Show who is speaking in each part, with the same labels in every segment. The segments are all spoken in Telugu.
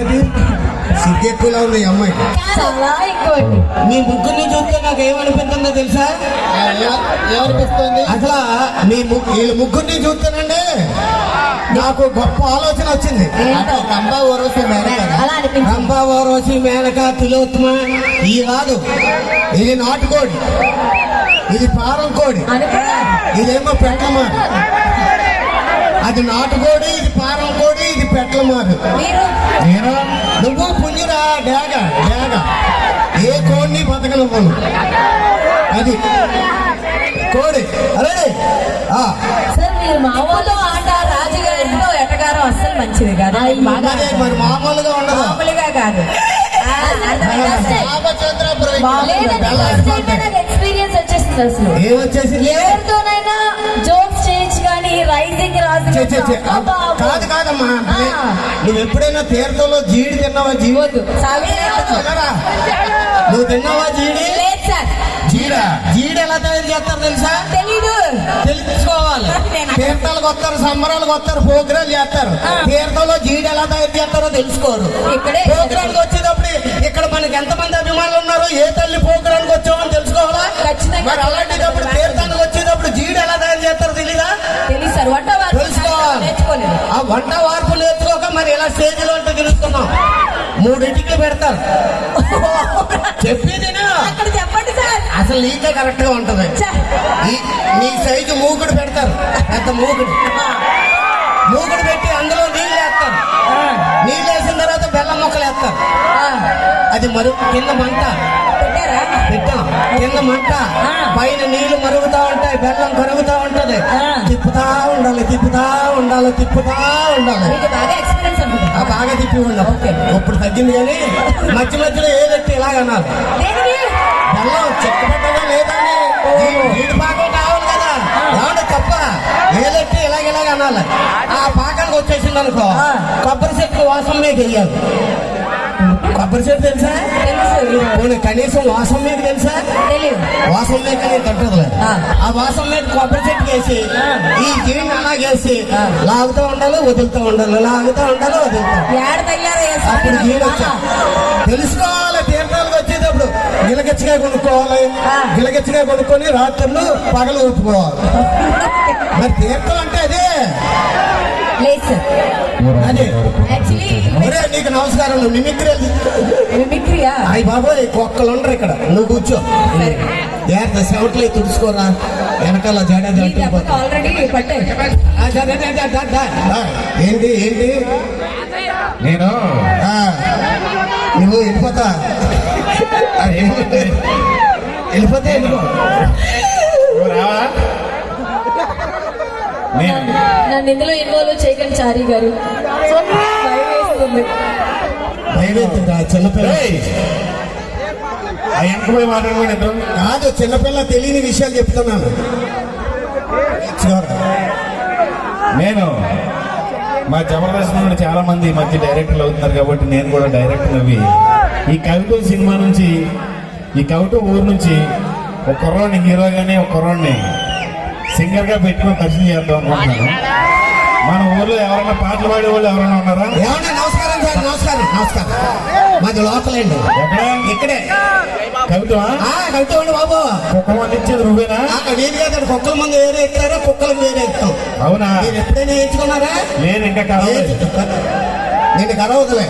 Speaker 1: ఏంటి సిగ్గెక్కువలా ఉంది ఈ అమ్మాయి.
Speaker 2: చాలా ఎక్కువ. అండి.
Speaker 3: మీ ముగ్గురిని చూస్తే నాకు ఏమనిపిస్తుందో తెలుసా?
Speaker 1: ఏమనిపిస్తుంది?
Speaker 3: అసలు మీ వీళ్ళ ముగ్గురిని చూస్తానండి నాకు గొప్ప ఆలోచన వచ్చింది.
Speaker 1: రంభ ఊరవసి మేనక.
Speaker 3: రంభా ఓర్వశి మేనక తిలోత్తమ ఇవి కాదు ఇది నాటుకోడి ఇది పారం కోడి ఇదేమో పెట్టమారు అది నాటుకోడి ఇది పారం కోడి ఇది
Speaker 2: మీరు?
Speaker 3: నేను నువ్వు పుంజురా డేగ డేగ ఏ కోడిని బతకనివ్వను? అది కోడి. అరే ఆ,
Speaker 2: సార్ మీరు మామూలు ఆట రాజుగారితో ఎటగారం అస్సలు మంచిది కాదు.
Speaker 3: మరి మామూలుగా ఉండదు.
Speaker 2: మామూలుగా కాదు. ఎక్స్పీరియన్స్ వచ్చేసింది అసలు.
Speaker 3: ఏమొచ్చేసింది
Speaker 2: ఎవరితోనైనా రాజు.
Speaker 3: కాదు కాదమ్మా నువ్వు ఎప్పుడైనా తీర్థంలో జీడి తిన్నావా జీవ
Speaker 2: వద్దు.
Speaker 3: తినరా? నువ్వు తిన్నావా జీడి? జీడ? జీడి ఎలా తయారు చేస్తారు తెలుసా?
Speaker 2: తెలీదు.
Speaker 3: తెలుసుకోవాలి. తీర్థాలకు వస్తారు సంబరాలకు వస్తారు ప్రోగ్రాలు చేస్తారు. తీర్థంలో జీడి ఎలా తయారు చేస్తారో తెలుసుకోరు.
Speaker 2: ఇక్కడే.
Speaker 3: ప్రోగ్రాంకి వచ్చేటప్పుడు ఇక్కడ మనకి ఎంతమంది అభిమానులు ఉన్నారో ఏ తల్లి ప్రోగ్రాంకి వచ్చామని తెలుసుకోవాలా?
Speaker 2: ఖచ్చితంగా.
Speaker 3: మరి అలాంటిటప్పుడు తీర్థానికి వచ్చేటప్పుడు జీడి ఎలా తయారు చేస్తారో తెలీదా? తెలుసుకోవాలి. ఆ వంట వార్పు నేర్చుకోక మరి ఇలా స్టేజ్లో అంటే గెలుస్తున్నాం మూడింటికి పెడతారు. చెప్పేదినా? అసలు నీకే కరెక్ట్గా ఉంటది నీ సైజు మూకుడు పెడతారు. పెద్ద మూకుడు. మూకుడు పెట్టి అందులో నీళ్ళు వేస్తారు. నీళ్ళు వేసిన తర్వాత బెల్లం ముక్కలు వేస్తారు. అది మరు కింద మంట. పెట్టాం. కింద మంట. పైన నీళ్ళు మరుగుతా ఉంటాయి బెల్లం కరుగుతా ఉంటది. తిప్పుతా ఉండాలి తిప్పుతా ఉండాలి తిప్పుతా ఉండాలి.
Speaker 2: మీకు బాగా
Speaker 3: తిప్పి ఉండాలి.
Speaker 2: ఓకే.
Speaker 3: ఇప్పుడు తగ్గింది కానీ మధ్య మధ్యలో ఏదెట్టి ఇలాగన్నారు బెల్లం పెట్టగా లేదని నీటి పాకం కావాలి కదా. ఏమన్నా తప్ప ఏదెట్టి ఇలాగ ఇలాగ అనాలి. ఆ పాకానికి వచ్చేసింది అనుకో. కొబ్బరి చెట్టు వాసం మీద వెయ్యాలి కొబ్బరి చెట్టు తెలుసా కనీసం వాసం మీద తెలుసా వాసం మీద కానీ తట్టదులే
Speaker 2: ఆ.
Speaker 3: వాసం మీద కొబ్బరి చెట్టు వేసి. ఈ జీడిని అలాగేసి. లాగుతూ ఉండాలి వదులుతూ ఉండాలి లాగుతూ ఉండాలి వదులుతూ ఉండాలి.
Speaker 2: ఏడ తయారు
Speaker 3: అప్పుడు జీడి వచ్చా తెలుసుకోవాలి తీర్థాలకు వచ్చేటప్పుడు గిలగచ్చిగా కొనుక్కోవాలి. గిలగచ్చిగా కొనుక్కొని రాత్రులు పగలు ఊపుకోవాలి మరి తీర్థం అంటే అదే
Speaker 2: లేదు
Speaker 3: అదే.
Speaker 2: యాక్చువల్లీ
Speaker 3: ఒరే నీకు నమస్కారం నువ్వు మిమిక్రీ
Speaker 2: మిమిక్రియా?
Speaker 3: అయ్యి బాబోయ్ కుక్కలు ఉండరు ఇక్కడ. నువ్వు కూర్చో. ఏర్త సెవట్లే తుడుచుకోరా. వెనకాల జడ ఏంటి ఏంటి?
Speaker 4: నేను
Speaker 3: ఆ, నువ్వు వెళ్ళిపోతా? వెళ్ళిపోతే వెళ్ళిపో
Speaker 4: నువ్వు రావా?
Speaker 2: నన్ను ఇందులో ఇన్వాల్వ్ చేయకండి చారీ గారు.
Speaker 4: మాట్లాడుకోండి ఇద్దరు.
Speaker 3: కాదు చిన్నపిల్ల తెలియని విషయాలు చెప్తున్నాను.
Speaker 4: నేను మా జబర్దస్త్ నుండి చాలా మంది ఈ మధ్య డైరెక్టర్లు అవుతున్నారు కాబట్టి నేను కూడా డైరెక్టర్ అవి ఈ కవిత సినిమా నుంచి ఈ కవిత ఊరు నుంచి ఒక కుర్రాడిని హీరోగానే ఒక కుర్రాడిని సింగర్గా పెట్టుకొని పరిచయం చేద్దాం అనుకుంటున్నాను. మన ఊర్లో ఎవరైనా పాటలు పాడే వాళ్ళు ఎవరైనా ఉన్నారా?
Speaker 3: ఏమండి నమస్కారం సార్ నమస్కారం నమస్కారం. మాది లోకల్ అండి
Speaker 4: ఎక్కడ?
Speaker 3: ఇక్కడే. బాబు.
Speaker 4: కుక్క మంది ఇచ్చేది నువ్వేనా?
Speaker 3: ఆ, నేను కుక్కల మంది వేరే కుక్కలకు
Speaker 4: అవునా?
Speaker 3: మీరు ఎప్పుడైనా వేయించుకున్నారా?
Speaker 4: నేను ఇంకా
Speaker 3: నేను కలవదులే.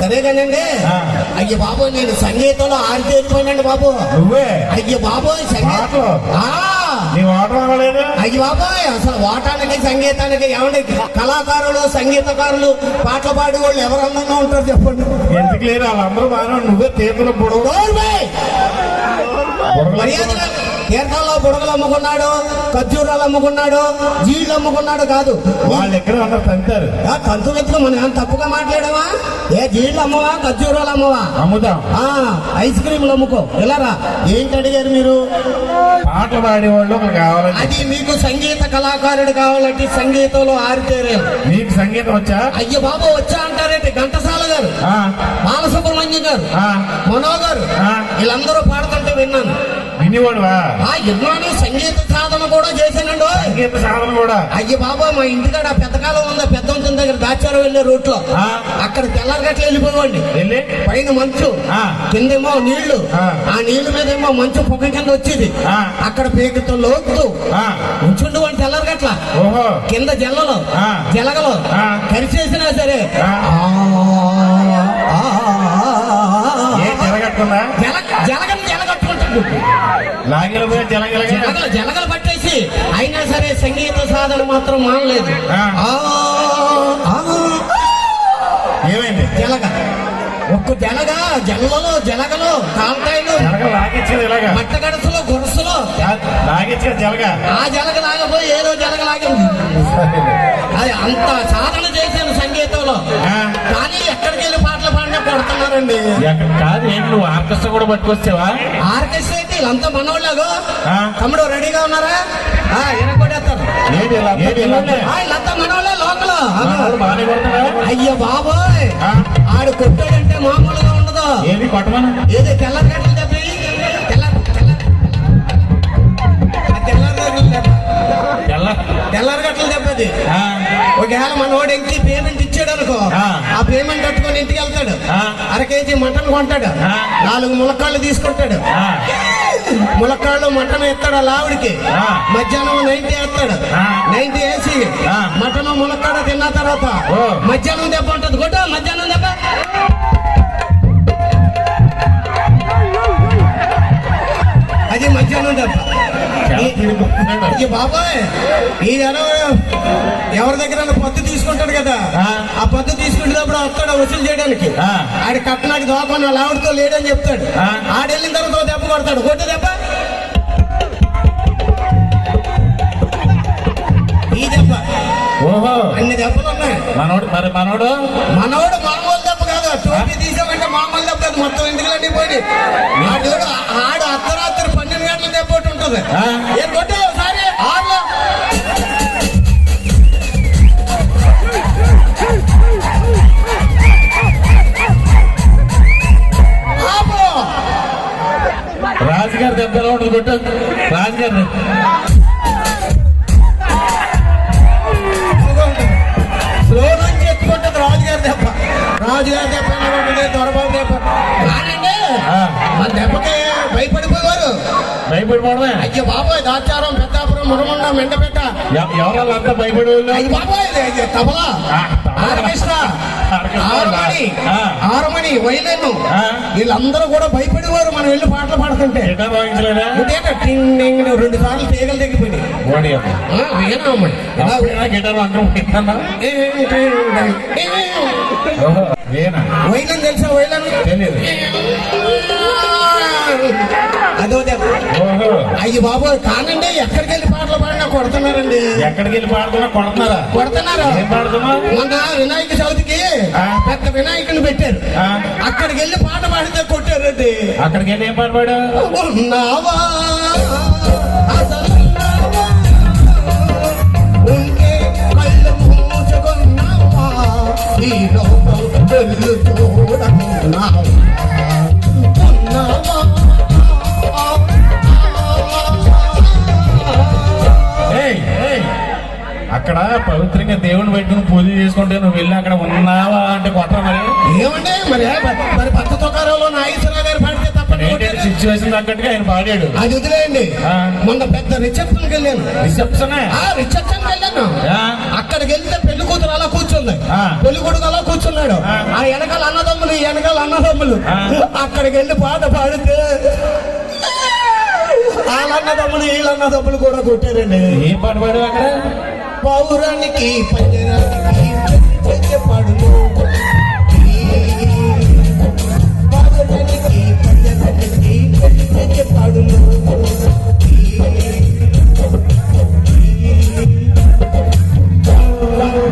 Speaker 3: సరే కానండి
Speaker 4: ఆ.
Speaker 3: అయ్య బాబు నేను సంగీతంలో ఆరితేరిపోయినండి బాబు.
Speaker 4: నువ్వే?
Speaker 3: అయ్య బాబోయ్ సంగీతం అయ్య బాబోయ్ అసలు వాటానికి సంగీతానికి ఏమండి? కళాకారులు సంగీతకారులు పాటలు పాడే వాళ్ళు ఎవరు అందంగా ఉంటారు చెప్పండి?
Speaker 4: ఎందుకు లేరు? వాళ్ళందరూ బాగా నువ్వే తీర్థులు పొడవు
Speaker 3: గౌరవే! మర్యాదగా తీర్థాల్లో బుడగలు అమ్ముకున్నాడు. ఖర్జూరాలు అమ్ముకున్నాడు జీళ్ళు అమ్ముకున్నాడు కాదు.
Speaker 4: వాళ్ళు ఎక్కడ ఉన్నారు తంతారు?
Speaker 3: ఆ తంతులెత్తులు మనం ఏమైనా తప్పుగా మాట్లాడావా? ఏ జీళ్ళు అమ్మవా ఖర్జూరాలు అమ్మవా?
Speaker 4: అమ్ముదాం.
Speaker 3: ఆ ఐస్ క్రీములు అమ్ముకో. ఎలారా ఏంటి అడిగారు మీరు?
Speaker 4: పాటలు పాడేవాళ్ళు కావాలని
Speaker 3: అది మీకు సంగీత కళాకారుడు కావాలంటే సంగీతంలో ఆరితేరే.
Speaker 4: నీకు సంగీతం వచ్చా?
Speaker 3: అయ్య బాబు వచ్చా అంటారేంటి? ఘంటసాల గారు బాలసుబ్రహ్మణ్యం గారు మనో గారు. వీళ్ళందరూ పాడుతుంటే విన్నాను.
Speaker 4: వినేవాడువా?
Speaker 3: ఆ సంగీత సాధన కూడా చేశానండి.
Speaker 4: సంగీత సాధన కూడా?
Speaker 3: అయ్యి బాబా మా ఇంటికాడ పెద్దకాలం ఉందా? పెద్ద వంతెన దగ్గర దాచారం వెళ్ళే రూట్లో
Speaker 4: ఆ.
Speaker 3: అక్కడ తెల్లారగట్ల వెళ్ళిపోయేవాడిని.
Speaker 4: వెళ్ళి?
Speaker 3: పైన మంచు
Speaker 4: ఆ.
Speaker 3: కిందేమో నీళ్ళు.
Speaker 4: ఆ.
Speaker 3: నీళ్ళ మీద ఏమో మంచు పొగ కింద వచ్చేది.
Speaker 4: ఆ.
Speaker 3: అక్కడ పేకతో లోతు ఉంచుండు వాడి తెల్లారగట్ల
Speaker 4: ఓహో.
Speaker 3: కింద జల్లలు
Speaker 4: ఆ.
Speaker 3: జలగలు
Speaker 4: ఆ.
Speaker 3: కరిచేసినా సరే. జలగని జలగట్టుకుంటాడు జలగలు జలగలు పట్టేసి అయినా సరే సంగీత సాధన మాత్రం మానలేదు. జలగ జల్లలు జలగలు
Speaker 4: జలగ లాగించేది ఇలాగా.
Speaker 3: మట్టగడసలు గొరసలు
Speaker 4: లాగించేది జలగ.
Speaker 3: ఆ జలగ లాగపోయి ఏదో జలగ లాగింది. అది అంత సాధన చేశాను సంగీతంలో. కానీ ఎక్కడికి వెళ్ళి పాటలు పాడినా కొడుతున్నారండి.
Speaker 4: ఎక్కడ కాదు ఏంటి నువ్వు ఆర్కెస్ట్రా కూడా పట్టుకొచ్చావా?
Speaker 3: ఆర్కెస్ట్రా అయితే వీళ్ళంతా మనోళ్ళగో. తమ్ముడు రెడీగా ఉన్నారా? అయ్యో బాబోయ్. ఆడు కొట్టాడంటే మామూలుగా ఉండదు?
Speaker 4: ఏది కొట్టమను
Speaker 3: ఏది తెల్లరి గంటలు దెబ్బ తెల్లారి గంటలు దెబ్బది ఒకవేళ మనోడు ఇంటికి పేమెంట్ ఇచ్చాడు అనుకో
Speaker 4: ఆ.
Speaker 3: పేమెంట్ కట్టుకొని ఇంటికి వెళ్తాడు. అర కేజీ మటన్ కొంటాడు. నాలుగు ములక్కాళ్ళు తీసుకుంటాడు. ములక్కాళ్ళు మటన్ ఎత్తాడు లావుడికి. మధ్యాహ్నం నైన్టీ వేస్తాడు. నైన్టీ వేసి. మటన్ ములక్కాడ తిన్న తర్వాత. మధ్యాహ్నం దెబ్బ ఉంటుంది కొట్టు మధ్యాహ్నం దెబ్బ అది మధ్యాహ్నం దెబ్బ ఈ- బాబాయ్ ఈ ఎవరో దగ్గర పద్దు తీసుకుంటాడు కదా?
Speaker 4: ఆ.
Speaker 3: పద్దు తీసుకునేటప్పుడు వస్తాడు వసూలు చేయడానికి. ఆడి కట్టనాకి దోపన్న లావుడితో లేడని చెప్తాడు. ఆడెళ్ళిన తర్వాత దెబ్బ కొడతాడు. కొట్టు దెబ్బ. ఈ దెబ్బ.
Speaker 4: ఓహో.
Speaker 3: అన్ని దెబ్బలు ఉన్నాయి.
Speaker 4: మనోడు మరి మనోడు?
Speaker 3: మనోడు మామూలు దెబ్బ కాదు. టోపీ తీసామంటే మామూలు దెబ్బ కాదు. మొత్తం ఇంటికి పోయి ఆడు ఆడు అర్ధరాత్రి
Speaker 4: ఆ.
Speaker 3: ఏం కొట్టే ఒకసారి? ఆరులో.
Speaker 4: రాజుగారి దెబ్బ ఎలా ఉంటుంది కొట్టు రాజుగారి
Speaker 3: రాజుగారి దెబ్బ. రాజుగారి దెబ్బ ఎలా ఉంటుంది దొరబాబు దెబ్బ. కానండి. మన దెబ్బకి భయపడిపోయేవారు.
Speaker 4: భయపడిపోవడమే.
Speaker 3: అయ్యో బాబాయ్ దాచారం పెద్దాపురం మురమండ మెండపెట్ట
Speaker 4: ఎవ- ఎవరల్లంతా భయపడి
Speaker 3: బాబాయ్ తబలా. ఆర్కెస్ట్రా. ఆరమణి. ఆరమణి వైలెన్
Speaker 4: ఆ.
Speaker 3: వీళ్ళందరూ కూడా భయపడేవారు మనం వెళ్ళి పాటలు పాడుతుంటే. రెండు సార్లు తీగలు తెగిపోయినాయి. వైలెన్ తెలుసా వైలెన్?
Speaker 4: తెలియదు
Speaker 3: అదో అయ్యి బాబు కానండి ఎక్కడికి వెళ్ళి పాటలు పాడినా కొడుతున్నారండి.
Speaker 4: ఎక్కడికి వెళ్ళి పాడుతున్నా కొడుతున్నారా?
Speaker 3: కొడుతున్నారు? మొన్న వినాయక చవితికి. పెద్ద వినాయకుని పెట్టారు. అక్కడికి వెళ్ళి పాట పాడితే కొట్టారండి.
Speaker 4: అక్కడికి వెళ్ళి ఏం పాట పాడు
Speaker 3: ఉన్నావా? ఈ లోకం వెళ్ళు
Speaker 4: అక్కడ పవిత్రంగా దేవుని పెట్టుకుని పూజ చేసుకుంటే నువ్వు వెళ్ళి అక్కడ ఉన్నావా అంటే కొట్టరా మరి.
Speaker 3: ఏమండి? మరి మరి భక్త తుకారంలో నాగేశ్వరరావు గారు పాడితే తప్పని
Speaker 4: ఏంటంటే సిచ్యువేషన్ తగ్గట్టుగా ఆయన పాడాడు.
Speaker 3: అది వదిలేయండి. మొన్న పెద్ద రిసెప్షన్కి వెళ్ళాను.
Speaker 4: రిసెప్షన్
Speaker 3: ఆ రిసెప్షన్కి వెళ్ళాను. అక్కడికి వెళ్తే పెళ్ళి కూతురు అలా కూర్చుంది. పెళ్ళి కొడుకు అలా కూర్చున్నాడు.
Speaker 4: ఆ.
Speaker 3: వెనకాల అన్నదమ్ములు ఈ వెనకాల అన్నదమ్ములు. అక్కడికి వెళ్ళి పాట పాడితే వాళ్ళ అన్నదమ్ములు వీళ్ళ అన్నదమ్ములు కూడా కొట్టారండి.
Speaker 4: ఏం పాట పాడావు అక్కడ?
Speaker 3: పౌరానికి పంజరానికి పాడులు. పౌరానికి పంజరానికి పాడులు.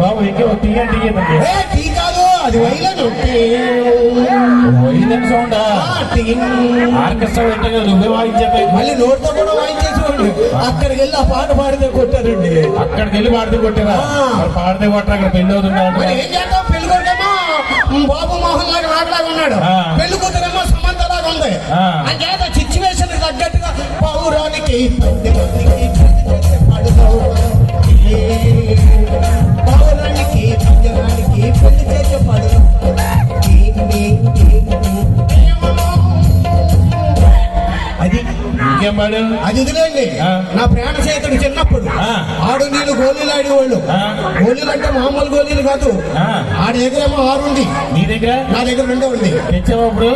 Speaker 4: బాబు ఇంకే తీయ తీయదండి
Speaker 3: ఏ, టీ కాదు అది వైలను
Speaker 4: వైద్యం సౌండ్? ఆర్కెస్ట్రా పెట్టగా నువ్వే వాయించావు
Speaker 3: మళ్ళీ నోటితో కూడా ఆ పాట పాడితే కొట్టారండి.
Speaker 4: అక్కడికి వెళ్ళి పాడితే కొట్టారా? పాడితే కొట్టరా? అక్కడ పెళ్ళి
Speaker 3: అవుతున్నాడు ఏం చేద్దాం? పెళ్ళి కొట్టేమో బాబు మోహన్ గారు మాట్లాడున్నాడు పెళ్ళి
Speaker 4: కూతురేమో
Speaker 3: సమంతలాగా ఉంది. అంచేత సిచ్యువేషన్ తగ్గట్టుగా పౌరానికి
Speaker 4: ఇంకేం పాడు
Speaker 3: అది వదిలేండి
Speaker 4: ఆ.
Speaker 3: నా ప్రాణ చేతుడు చిన్నప్పుడు. ఆడు నేను గోళీలు ఆడేవాళ్ళు. గోళీలు అంటే మామూలు గోళీలు కాదు. ఆడి దగ్గరేమో ఆరు ఉంది
Speaker 4: నీ దగ్గర
Speaker 3: నా దగ్గర రెండో ఉంది
Speaker 4: తెచ్చావా ఇప్పుడు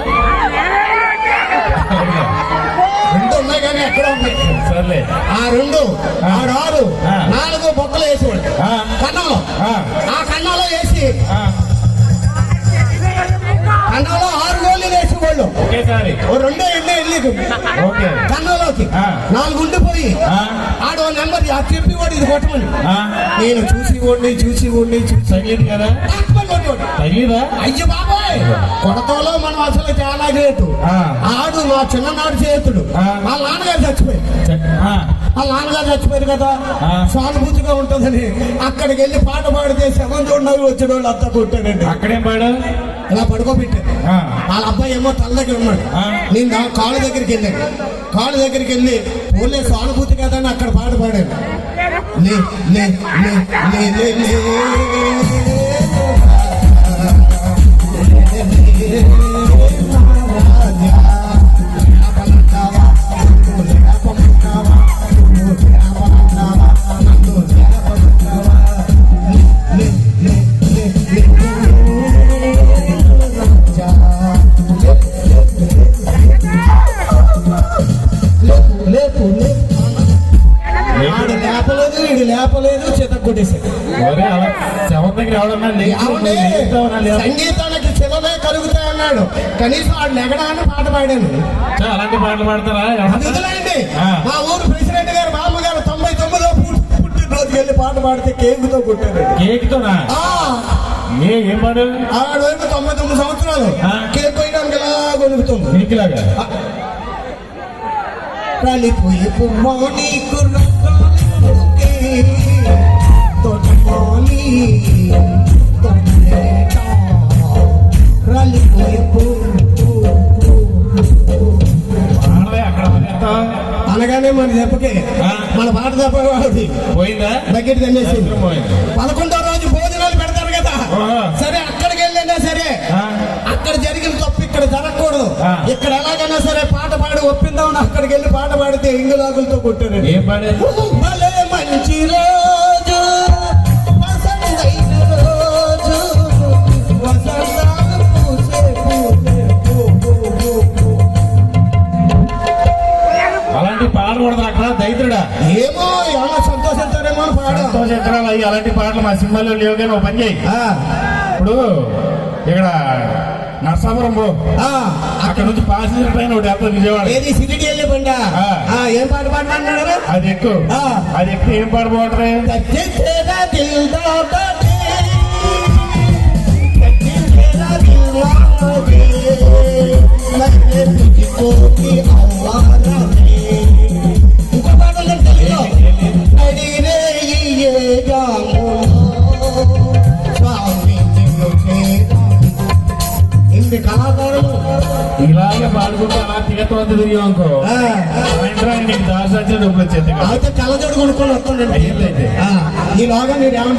Speaker 3: రెండు ఉన్నాయి కానీ ఎక్కడ ఉన్నాయి
Speaker 4: సర్లే
Speaker 3: ఆ రెండు. ఆడు ఆరు. నాలుగు బొక్కలు వేసేవాడు. కన్నంలో
Speaker 4: ఆ.
Speaker 3: కన్నంలో వేసి కన్నంలో ఆరు గోళీలు ఓ రెండో ఎన్నో వెళ్ళి
Speaker 4: ఓకే.
Speaker 3: కన్నంలోకి. నాలుగు ఉండిపోయి. ఆడో నెంబర్ చెప్పి వాడు ఇది కొట్టమని. నేను చూసి ఓడి చూసి చూసి
Speaker 4: తగిలింది కదా? తగిలిదా?
Speaker 3: అయ్యో బాబాయ్! కొడతలో మనం అసలు చాలా గ్రేటు.
Speaker 4: ఆ.
Speaker 3: ఆడు మా చిన్ననాడు చేతుడు
Speaker 4: ఆ.
Speaker 3: వాళ్ళ నాన్నగారు చచ్చిపోయారు.
Speaker 4: ఆ,
Speaker 3: వాళ్ళ నాన్నగారు చచ్చిపోయారు కదా. సానుభూతిగా ఉంటుందని అక్కడికి వెళ్ళి పాట పాడితే శవం వచ్చిన వాళ్ళు అంతా కొట్టారండి.
Speaker 4: అక్కడేం పాడు
Speaker 3: ఇలా పడుకోబెట్టారు
Speaker 4: ఆ,
Speaker 3: వాళ్ళ అబ్బాయి ఏమో తల దగ్గర ఉన్నాడు. నేను దా- కాళ్ళ దగ్గరికి వెళ్ళాను. కాళ్ళ దగ్గరికి వెళ్ళి ఓన్లే సానుభూతి కదా అని అక్కడ పాట పాడాను. లే లే లే లే లే. సంగీతానికి శిలలే కలుగుతాయి అన్నాడు. కనీసం ఆడు నెగడాన్ని పాట పాడాను
Speaker 4: అలాంటి పాటలు పాడతారా? ఆ.
Speaker 3: మా ఊరు ప్రెసిడెంట్ గారు బామ్మ గారు తొంభై తొమ్మిదిలో పుట్టి- పుట్టినరోజుకి వెళ్ళి పాట పాడితే కేకుతో కొట్టారు.
Speaker 4: కేక్ తోనా
Speaker 3: ఆ,
Speaker 4: ఏ ఏం పాడు
Speaker 3: ఆడు వైపు తొంభై తొమ్మిది సంవత్సరాలు. కేక్ పోయడానికి ఇలా కొనుకుతుంది
Speaker 4: నీకులాగా
Speaker 3: రాలిపోయి పువ్వా నీకు రంగాలకే తినేసి
Speaker 4: పోయింది
Speaker 3: పదకొండో రోజు భోజనాలు పెడతారు కదా. సరే అక్కడికి వెళ్ళినా సరే అక్కడ జరిగిన తప్పు ఇక్కడ జరగకూడదు. ఇక్కడ ఎలాగైనా సరే పాట పాడి ఒప్పిందామని అక్కడికి వెళ్ళి పాట పాడితే ఇంగులాగులతో కొట్టారు
Speaker 4: మా సినిమాలో లేవు కానీ ఓ పని చేయి. ఇప్పుడు ఇక్కడ నరసాపురం
Speaker 3: బ్రో
Speaker 4: అక్కడ నుంచి పాసింజర్ ట్రైన్ ఒకటి వెళ్తాను విజయవాడ.
Speaker 3: సిటీ ఏం పాట పాడమన్నారు
Speaker 4: అది ఎక్కువ. అది ఎక్కువ. ఏం పాడు పాడతారు? అలా తీగతవంత తిరిగాం అనుకో.
Speaker 3: ఆ,
Speaker 4: సాయంత్రానికి నీకు దాసి వచ్చే డబ్బులు వచ్చేది
Speaker 3: అయితే కళ్ళజోడు కొనుక్కొని వస్తుండండి.
Speaker 4: అయ్యిందైతే.
Speaker 3: ఆ, ఈలోగా మీరు ఏమని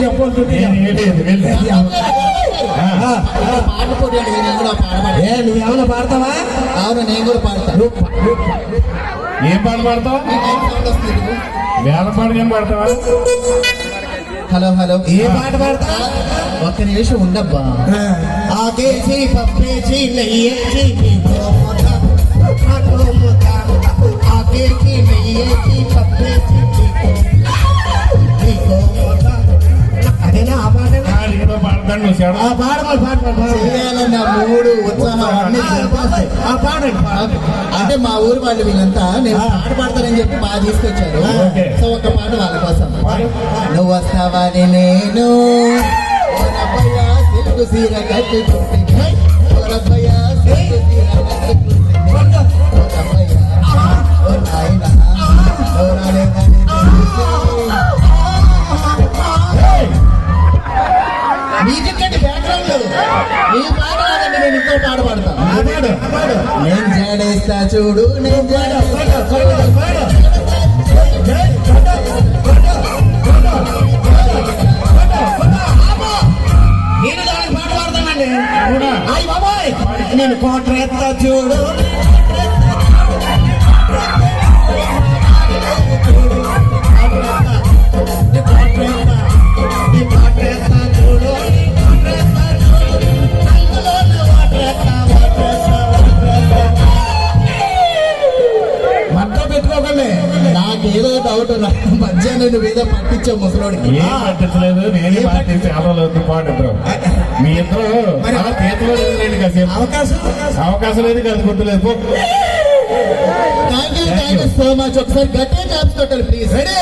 Speaker 1: పాట పోటీ అంటే నేను కూడా
Speaker 3: పాడతావా?
Speaker 1: అవును నేను కూడా పాడతాను
Speaker 4: ఏం పాట పాడతావు? వేల ఏం పాడతావా?
Speaker 1: Hello hello.
Speaker 3: ఏ పాట పాడతా
Speaker 1: ఒక్క నిమిషం ఉండబ్బా
Speaker 3: ఆకేసి పప్పేసి నెయ్యేసి ఆ పాడమని
Speaker 1: మూడు ఉత్సాహం అన్ని
Speaker 3: పాడండి.
Speaker 1: అంటే మా ఊరు వాళ్ళు వీళ్ళంతా నేను పాట పాడతానని చెప్పి బాగా తీసుకొచ్చారు. సో ఒక పాట వాళ్ళ కోసం. నువ్వు వస్తావని నేను సీర కట్టుకుంటే చేస్తా చూడు నేను
Speaker 3: నేను కోట్రేస్తా చూడు అవకాశం
Speaker 4: లేదు కలుసుకుంటలేదు
Speaker 1: thank you thank you so much ఒకసారి గట్టిగా క్లాప్స్ కొట్టాలి ప్లీజ్ రెడీ